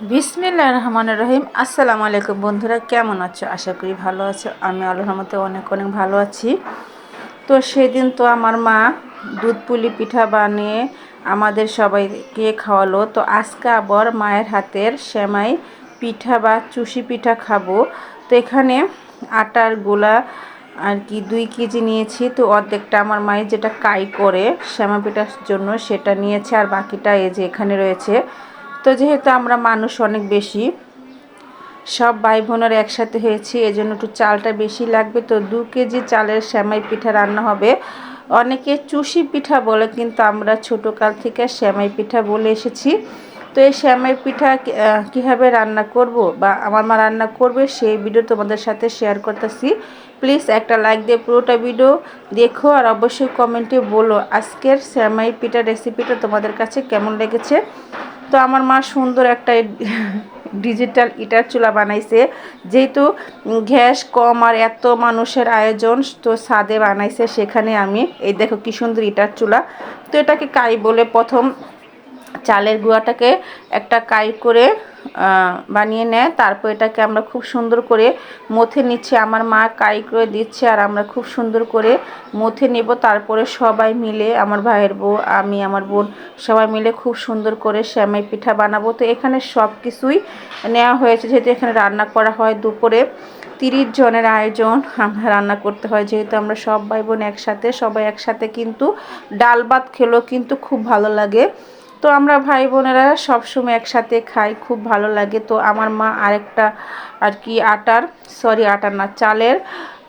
বিসমিল্লা রহমান রহিম। আসসালামু আলাইকুম বন্ধুরা, কেমন আছো? আশা করি ভালো আছো। আমি আল্লাহর অনেক অনেক ভালো আছি। তো সেদিন তো আমার মা দুধ পুলি পিঠা বানিয়ে আমাদের সবাইকে খাওয়ালো। তো আজকে আবার মায়ের হাতের সেমাই পিঠা বা চুষি পিঠা খাব। তো এখানে আটার গোলা আর কি দুই কেজি নিয়েছি। তো অর্ধেকটা আমার মায়ের যেটা কাই করে শ্যামা পিঠার জন্য সেটা নিয়েছে। আর বাকিটা এই যে এখানে রয়েছে। তো যেহেতু আমরা মানুষ অনেক বেশি, সব ভাই বোনের একসাথে হয়েছি, এজন্য একটু চালটা বেশি লাগবে। তো দু কেজি চালের শ্যামাই পিঠা রান্না হবে। অনেকে চুষি পিঠা বলে, কিন্তু আমরা ছোটোকাল থেকে শ্যামাই পিঠা বলে এসেছি। তো এই শ্যামাই পিঠা কীভাবে রান্না করব বা আমার মা রান্না করবে, সেই ভিডিও তোমাদের সাথে শেয়ার করতেছি। প্লিজ একটা লাইক দিয়ে পুরোটা ভিডিও দেখো আর অবশ্যই কমেন্টে বলো আজকের শ্যামাই পিঠা রেসিপিটা তোমাদের কাছে কেমন লেগেছে। তো আমার মা সুন্দর একটা ডিজিটাল ইটার চুলা বানাইছে, যেহেতু গ্যাস কম আর এত মানুষের আয়োজন, তো সাদে বানাইছে সেখানে আমি। এই দেখো কি সুন্দর ইটার চুলা। তো এটাকে কাই বলে প্রথম চালের গুঁড়াটাকে একটা কাই করে বানিয়ে নেয়। তারপর এটাকে আমরা খুব সুন্দর করে মথে নিচ্ছি। আমার মা কাই করে দিচ্ছে আর আমরা খুব সুন্দর করে মথে নেব। তারপরে সবাই মিলে, আমার ভাইয়ের বউ, আমি, আমার বোন, সবাই মিলে খুব সুন্দর করে শ্যামাই পিঠা বানাবো। তো এখানে সব কিছুই নেওয়া হয়েছে। যেহেতু এখানে রান্না করা হয় দুপুরে, তিরিশ জনের আয়োজন। আমরা রান্না করতে হয়। যেহেতু আমরা সব ভাই বোন একসাথে, সবাই একসাথে কিন্তু ডাল ভাত খেলেও কিন্তু খুব ভালো লাগে। তো আমরা ভাই বোনেরা সবসময় একসাথে খাই, খুব ভালো লাগে। তো আমার মা আরেকটা আর কি আটার সরি আটার না, চালের।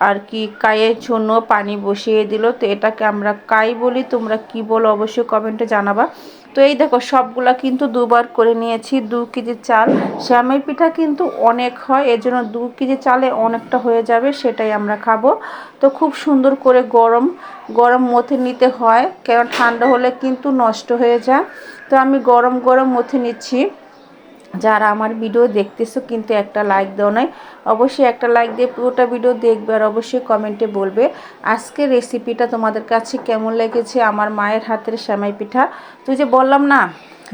আর কি কায়ের জন্য পানি বসিয়ে দিল। তো এটাকে আমরা কাই বলি, তোমরা কি বলো অবশ্যই কমেন্টে জানাবা। তো এই দেখো, সবগুলা কিন্তু দুবার করে নিয়েছি, দু কেজি চাল। শ্যামাই পিঠা কিন্তু অনেক হয় এজন্য দু কেজি চালে অনেকটা হয়ে যাবে, সেটাই আমরা খাব। তো খুব সুন্দর করে গরম গরম মথে নিতে হয় কেন ঠান্ডা হলে কিন্তু নষ্ট হয়ে যায়। তো আমি গরম গরম মথে নিচ্ছি। যারা আমার ভিডিও দেখতেছো কিন্তু একটা লাইক দেওয়া নাই, অবশ্যই একটা লাইক দিয়ে পুরোটা ভিডিও দেখবে আর অবশ্যই কমেন্টে বলবে আজকে রেসিপিটা তোমাদের কাছে কেমন লেগেছে? আমার মায়ের হাতের শ্যামাই পিঠা। তুই যে বললাম না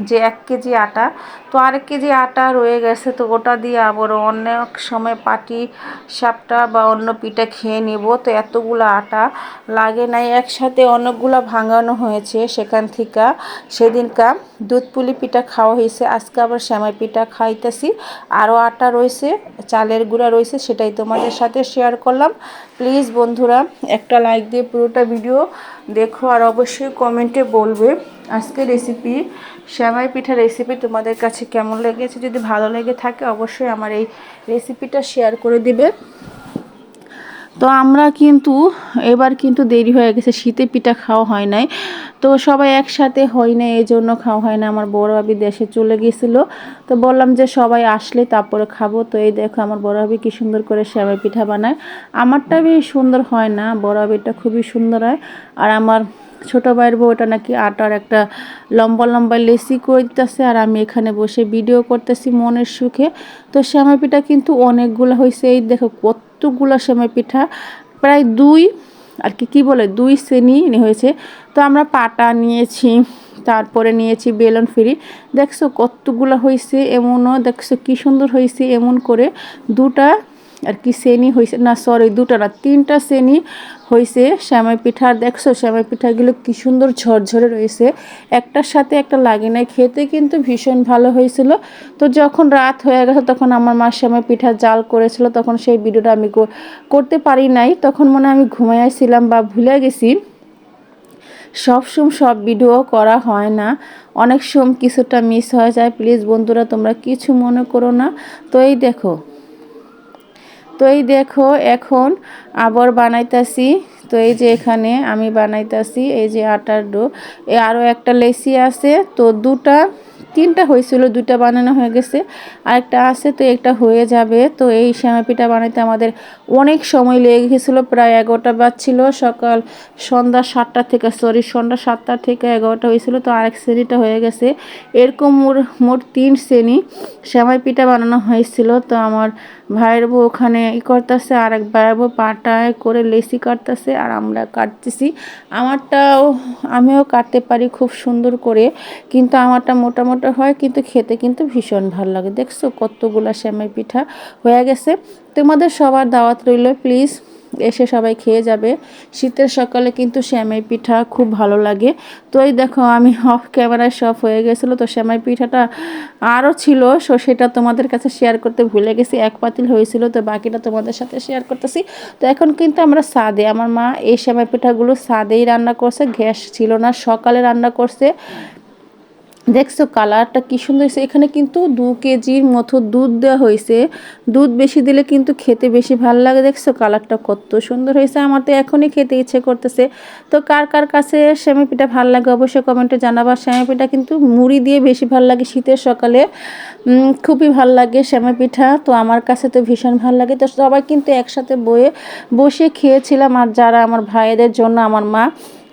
যে এক কেজি আটা, তো আরেক কেজি আটা রয়ে গেছে, তো ওটা দিয়ে আবার অনেক সময় পাটি, সাপটা বা অন্য পিঠা খেয়ে নিব। তো এতগুলো আটা লাগে নাই, একসাথে অনেকগুলো ভাঙানো হয়েছে সেখান থেকে। সেদিনকা দুধ পুলি পিঠা খাওয়া হয়েছে, আজকে আবার শ্যামাই পিঠা খাইতেছি। আরও আটা রয়েছে, চালের গুঁড়া রয়েছে, সেটাই তোমাদের সাথে শেয়ার করলাম। প্লিজ বন্ধুরা, একটা লাইক দিয়ে পুরোটা ভিডিও দেখো আর অবশ্যই কমেন্টে বলবে আজকে রেসিপি শ্যামাই পিঠা রেসিপি তোমাদের কাছে কেমন লেগেছে? যদি ভালো লেগে থাকে, অবশ্যই আমার এই রেসিপিটা শেয়ার করে দিবে। তো আমরা কিন্তু এবার কিন্তু দেরি হয়ে গেছে, শীতে পিঠা খাওয়া হয় নাই। তো সবাই একসাথে হয় না এই জন্য খাওয়া হয় না আমার বড় ভাবি দেশে চলে গেছিল। তো বললাম যে সবাই আসলে তারপরে খাব। তো এই দেখো আমার বড় ভাবি কী সুন্দর করে সেবাই পিঠা বানায়। আমারটা বেশ সুন্দর হয় না, বড় ভাবিটা খুবই সুন্দর হয়। আর আমার ছোটো ভাইয়ের বউটা নাকি আটার একটা লম্বা লম্বা লেসি করে দিতেছে আর আমি এখানে বসে ভিডিও করতেছি মনের সুখে। তো শ্যামা পিঠা কিন্তু অনেকগুলো হয়েছে এই দেখো কতগুলো সেমাই পিঠা, প্রায় দুই, আর কি, কী বলে, দুই শ্রেণি হয়েছে। তো আমরা পাটা নিয়েছি, তারপরে নিয়েছি বেলন ফেরি। দেখছ কতগুলো হয়েছে এমনও, দেখছ কি সুন্দর হয়েছে এমন করে দুটা আর কি শ্রেণি হয়েছে না সরি দুটা না, তিনটা শ্রেণি হয়েছে শ্যামাই পিঠা, দেখছ শ্যামাই পিঠাগুলো কি সুন্দর ঝরঝরে রয়েছে। একটার সাথে একটা লাগে নাই, খেতে কিন্তু ভীষণ ভালো হয়েছিল। তো যখন রাত হয়ে গেছে, তখন আমার মা শ্যামাই পিঠা জাল করেছিল, তখন সেই ভিডিওটা আমি করতে পারি নাই। তখন মনে আমি ঘুমাইছিলাম বা ভুলে গেছি। সবসময় সব ভিডিও করা হয় না। অনেক সময় কিছুটা মিস হয়ে যায়। প্লিজ বন্ধুরা, তোমরা কিছু মনে করো না। তো এই দেখো তো এই দেখো, এখন আবার বানাইতাছি। তো এই যে এখানে আমি বানাইতাছি, এই যে আটার ডো। এ আরও একটা লেসি আছে, তো দুটা, তিনটা হয়েছিল, দুইটা বানানো হয়ে গেছে। আরেকটা আছে, তো একটা হয়ে যাবে। তো এই শ্যামা পিঠা বানাইতে আমাদের অনেক সময় লেগে গেছিল, প্রায় এগারোটা বাজছিল। সকাল সন্ধ্যা সাতটা থেকে সরি সন্ধ্যা সাতটা থেকে এগারোটা হয়েছিল, তো আরেক শ্রেণীটা হয়ে গেছে। এরকম মোট মোট তিন শ্রেণি শ্যামাই পিঠা বানানো হয়েছিল, তো আমার ভাইয়ের বউ ওখানে ই করতেছে আর এক ভাইয়ের বউ পাটায় করে লেসি কাটতেছে, আর আমরা কাটতেছি। আমারটাও আমিও কাটতে পারি খুব সুন্দর করে, কিন্তু আমারটা মোটামুটি মোটা হয়, কিন্তু খেতে কিন্তু ভীষণ ভালো লাগে। দেখছ কতগুলা শ্যামাই পিঠা হয়ে গেছে। তোমাদের সবার দাওয়াত রইল, প্লিজ। এসে সবাই খেয়ে যাবে। শীতের সকালে কিন্তু শ্যামাই পিঠা খুব ভালো লাগে। তো এই দেখো, আমি অফ ক্যামেরায় সব হয়ে গেছিল। তো শ্যামাই পিঠাটা আরও ছিল, সো সেটা তোমাদের কাছে শেয়ার করতে ভুলে গেছি। এক পাতিল হয়েছিল, তো বাকিটা তোমাদের সাথে শেয়ার করতেছি। তো এখন কিন্তু আমরা সাদে, আমার মা এই শ্যামাই পিঠাগুলো সাদেই রান্না করছে, গ্যাস ছিল না, সকালে রান্না করছে। দেখছ কালারটা কি সুন্দর হয়েছে। এখানে কিন্তু দু কেজির মতো দুধ দেওয়া হয়েছে। দুধ বেশি দিলে কিন্তু খেতে বেশি ভালো লাগে। দেখছ কালারটা কত সুন্দর হয়েছে। আমার তো এখনই খেতে ইচ্ছে করতেছে। তো কার কার কাছে শ্যামি পিঠা ভালো লাগে অবশ্যই কমেন্টে জানাবার শ্যামি পিঠা কিন্তু মুড়ি দিয়ে বেশি ভালো লাগে শীতের সকালে। খুবই ভালো লাগে শ্যামা পিঠা। তো আমার কাছে তো ভীষণ ভালো লাগে। তো সবাই কিন্তু একসাথে বয়ে, বসে খেয়েছিলাম। আর যারা আমার ভাইদের জন্য, আমার মা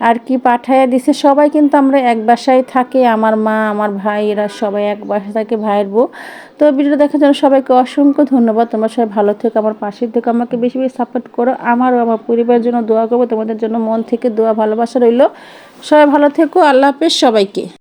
আর কি পাঠাইয়া দিছে? সবাই কিন্তু আমরা এক বাসায় থাকি। আমার মা, আমার ভাই, এরা সবাই এক বাসায় থাকে, ভাইয়ের বউ। তো ভিডিও দেখার জন্য সবাইকে অসংখ্য ধন্যবাদ। তোমরা সবাই ভালো থেকো, আমার পাশের থেকে। আমাকে বেশি বেশি সাপোর্ট করো। আমারও, আমার পরিবারের জন্য দোয়া করব। তোমাদের জন্য মন থেকে দোয়া, ভালোবাসা রইল। সবাই ভালো থেকো। আল্লাহ হাফেজ সবাইকে।